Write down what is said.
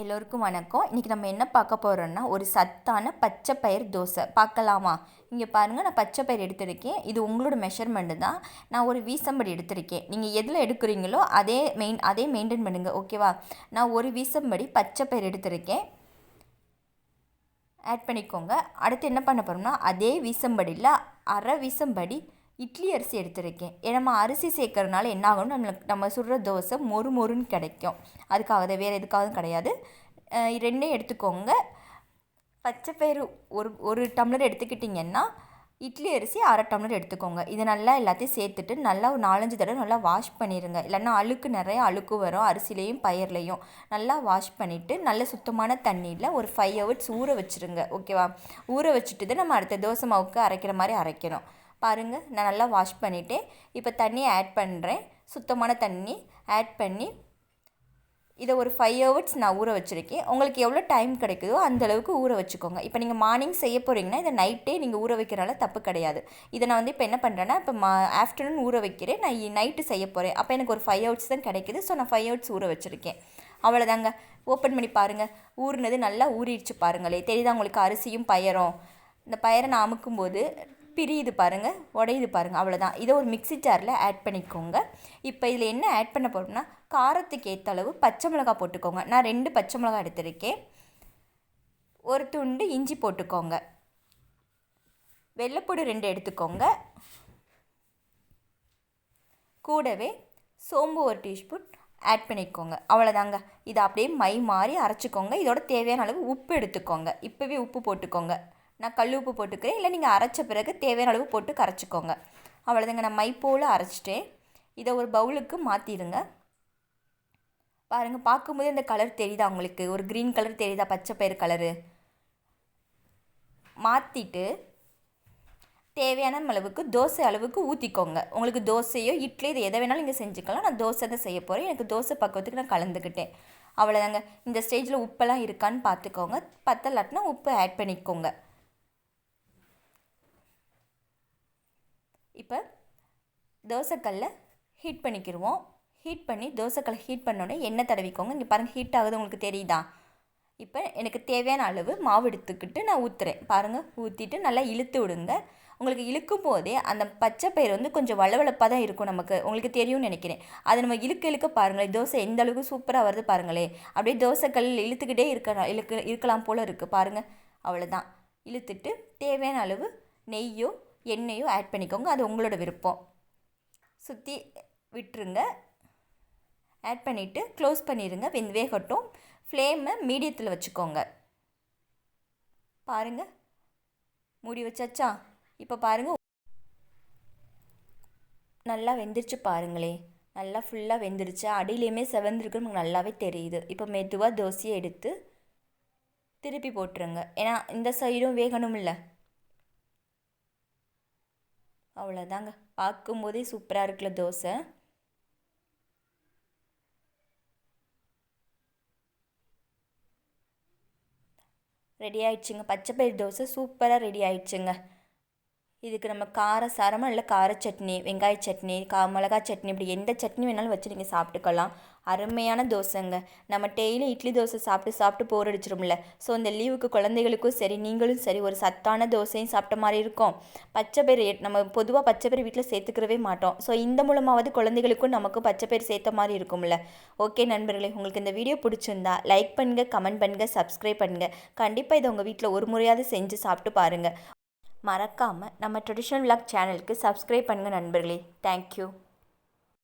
எல்லோருக்கும் வணக்கம். இன்றைக்கி நம்ம என்ன பார்க்க போகிறோம்னா ஒரு சத்தான பச்சை பயிர் தோசை. பார்க்கலாமா? இங்கே பாருங்கள் நான் பச்சை பயிர் எடுத்திருக்கேன். இது உங்களோட மெஷர்மெண்ட்டு தான். நான் ஒரு வீசம்படி எடுத்திருக்கேன். நீங்கள் எதில் எடுக்கிறீங்களோ அதே மெயின் அதே மெயின்டைன் பண்ணுங்கள் ஓகேவா நான் ஒரு வீசம்படி பச்சை பயிர் எடுத்திருக்கேன். ஆட் பண்ணிக்கோங்க. அடுத்து என்ன பண்ண போகிறோம்னா அதே வீசம்படியில் அரை வீசம்படி இட்லி அரிசி எடுத்திருக்கேன். ஏன்னா நம்ம அரிசி சேர்க்கறதுனால என்ன ஆகும்னு நம்மளுக்கு நம்ம சுடுற தோசை மொறு மொறுன்னு கிடைக்கும். அதுக்காக தான் வேறு எதுக்காகவும் கிடையாது. ரெண்டையும் எடுத்துக்கோங்க. பச்சை பயிறு ஒரு ஒரு டம்ளர் எடுத்துக்கிட்டிங்கன்னா இட்லி அரிசி அரை டம்ளர் எடுத்துக்கோங்க. இதை நல்லா எல்லாத்தையும் சேர்த்துட்டு நல்லா ஒரு நாலஞ்சு தடவை நல்லா வாஷ் பண்ணிடுங்க இல்லைன்னா அழுக்கு நிறைய அழுக்கு வரும். அரிசிலையும் பயிர்லையும். நல்லா வாஷ் பண்ணிவிட்டு நல்ல சுத்தமான தண்ணியில் ஒரு ஃபைவ் ஹவர்ஸ் ஊற வச்சுருங்க. ஓகேவா? ஊற வச்சுட்டு தான் நம்ம அடுத்த தோசை மாவுக்கு அரைக்கிற மாதிரி அரைக்கணும். பாருங்கள் நான் நல்லா வாஷ் பண்ணிவிட்டேன் இப்போ தண்ணியை ஆட் பண்ணுறேன் சுத்தமான தண்ணி ஆட் பண்ணி இதை ஒரு ஃபைவ் ஹவர்ஸ் நான் ஊற வச்சுருக்கேன். உங்களுக்கு எவ்வளோ டைம் கிடைக்குதோ அந்த அளவுக்கு ஊற வச்சுக்கோங்க. இப்போ நீங்கள் மார்னிங் செய்ய போகிறீங்கன்னா இதை நைட்டே நீங்கள் ஊற வைக்கிறனால தப்பு கிடையாது. இதை நான் வந்து இப்போ என்ன பண்ணுறேன்னா இப்போ மா ஆஃப்டர்நூன் ஊற வைக்கிறேன். நான் நைட்டு செய்ய போகிறேன் அப்போ எனக்கு ஒரு ஃபைவ் ஹவர்ஸ் தான் கிடைக்குது. ஸோ நான் ஃபைவ் ஹவர்ஸ் ஊற வச்சுருக்கேன். அவ்வளோதாங்க ஓப்பன் பண்ணி பாருங்கள் ஊறினது நல்லா ஊறிடுச்சு பாருங்களே. தெரியுதா உங்களுக்கு அரிசியும் பயரும். இந்த பயரை நான் அமுக்கும்போது பிரியுது பாருங்கள் உடையுது பாருங்கள் அவ்வளோதான் இதை ஒரு மிக்ஸி ஜாரில் ஆட் பண்ணிக்கோங்க. இப்போ இதில் என்ன ஆட் பண்ண போகிறோம்னா காரத்துக்கு ஏற்ற அளவு பச்சை மிளகா போட்டுக்கோங்க. நான் ரெண்டு பச்சை மிளகா எடுத்திருக்கேன். ஒரு துண்டு இஞ்சி போட்டுக்கோங்க. வெள்ளைப்பூடு ரெண்டு எடுத்துக்கோங்க. கூடவே சோம்பு ஒரு டீஸ்பூன் ஆட் பண்ணிக்கோங்க. அவ்வளோதாங்க இதை அப்படியே மை மாதிரி அரைச்சிக்கோங்க. இதோட தேவையான அளவு உப்பு எடுத்துக்கோங்க. இப்போவே உப்பு போட்டுக்கோங்க. நான் கல் உப்பு போட்டுக்கிறேன். இல்லை நீங்கள் அரைச்ச பிறகு தேவையான அளவு போட்டு கரைச்சிக்கோங்க. அவ்வளோதாங்க நான் மை போல் அரைச்சிட்டேன். இதை ஒரு பவுலுக்கு மாற்றிடுங்க பாருங்கள் பார்க்கும்போது இந்த கலர் தெரியுதா உங்களுக்கு? ஒரு க்ரீன் கலர் தெரியுதா? பச்சை பயிர் கலரு. மாற்றிட்டு தேவையான அளவுக்கு தோசை அளவுக்கு ஊற்றிக்கோங்க உங்களுக்கு தோசையோ இட்லி இது எதை வேணாலும் நீங்கள் செஞ்சுக்கலாம். நான் தோசை தான் செய்ய போகிறேன் எனக்கு தோசை பக்குவத்துக்கு நான் கலந்துக்கிட்டேன். அவ்வளோதாங்க இந்த ஸ்டேஜில் உப்பெல்லாம் இருக்கான்னு பார்த்துக்கோங்க. பத்தலாட்டினா உப்பு ஆட் பண்ணிக்கோங்க. இப்போ தோசைக்கல்ல ஹீட் பண்ணிக்கிடுவோம் ஹீட் பண்ணி தோசைக்கல்லை ஹீட் பண்ணோடனே எண்ணெய் தடவிக்கோங்க. இங்கே பாருங்கள் ஹீட் ஆகுது உங்களுக்கு தெரியுதா? இப்போ எனக்கு தேவையான அளவு மாவு எடுத்துக்கிட்டு நான் ஊற்றுறேன் பாருங்கள் ஊற்றிட்டு நல்லா இழுத்து விடுங்க. உங்களுக்கு இழுக்கும் போதே அந்த பச்சை பயிர் வந்து கொஞ்சம் வளவளப்பாக தான் இருக்கும் நமக்கு. உங்களுக்கு தெரியும்னு நினைக்கிறேன். அது நம்ம இழுக்க இழுக்க பாருங்களேன் தோசை எந்த அளவுக்கு சூப்பராக வருது பாருங்களே அப்படியே தோசைக்கல் இழுத்துக்கிட்டே இருக்க இழுக்க இருக்கலாம் போல் இருக்குது பாருங்கள் அவ்வளோதான் இழுத்துட்டு தேவையான அளவு நெய்யோ எண்ணெயும் ஆட் பண்ணிக்கோங்க. அது உங்களோட விருப்பம். சுற்றி விட்டுருங்க. ஆட் பண்ணிவிட்டு க்ளோஸ் பண்ணிடுங்க வெந்து வேகட்டும். ஃப்ளேமை மீடியத்தில் வச்சுக்கோங்க. பாருங்கள் மூடி வச்சாச்சா? இப்போ பாருங்கள் நல்லா வெந்துருச்சு பாருங்களே. நல்லா ஃபுல்லாக வெந்துருச்சு. அடியிலையுமே செவந்திருக்கு நமக்கு நல்லாவே தெரியுது. இப்போ மெதுவாக தோசையை எடுத்து திருப்பி போட்டுருங்க. ஏன்னா இந்த சைடும் வேகணும்ல. அவ்வளோதாங்க பார்க்கும்போதே சூப்பராக இருக்குல்ல தோசை. ரெடி ஆயிடுச்சுங்க. பச்சை பயிர் தோசை சூப்பராக ரெடி ஆயிடுச்சுங்க. இதுக்கு நம்ம கார சாரமாக இல்லை கார சட்னி வெங்காய சட்னி கா மிளகா சட்னி இப்படி எந்த சட்னி வேணாலும் வச்சு நீங்கள் சாப்பிட்டுக்கலாம். அருமையான தோசைங்க. நம்ம டெய்லி இட்லி தோசை சாப்பிட்டு சாப்பிட்டு போர் அடிச்சிரும்ல. ஸோ இந்த லீவுக்கு குழந்தைகளுக்கும் சரி நீங்களும் சரி ஒரு சத்தான தோசையும் சாப்பிட்ட மாதிரி இருக்கும். பச்சைப்பயிறு நம்ம பொதுவாக பச்சை வீட்டில் சேர்த்துக்கிறவே மாட்டோம். ஸோ இந்த மூலமாவது குழந்தைகளுக்கும் நமக்கும் பச்சை சேர்த்த மாதிரி இருக்கும்ல. ஓகே நண்பர்களே உங்களுக்கு இந்த வீடியோ பிடிச்சிருந்தா லைக் பண்ணுங்கள் கமெண்ட் பண்ணுங்கள் சப்ஸ்கிரைப் பண்ணுங்கள் கண்டிப்பாக இதை உங்கள் வீட்டில் ஒரு முறையாவது செஞ்சு சாப்பிட்டு பாருங்கள் மறக்காமல் நம்ம ட்ரெடிஷ்னல் விளாக் சேனலுக்கு சப்ஸ்கிரைப் பண்ணுங்கள் நண்பர்களே. தேங்க்யூ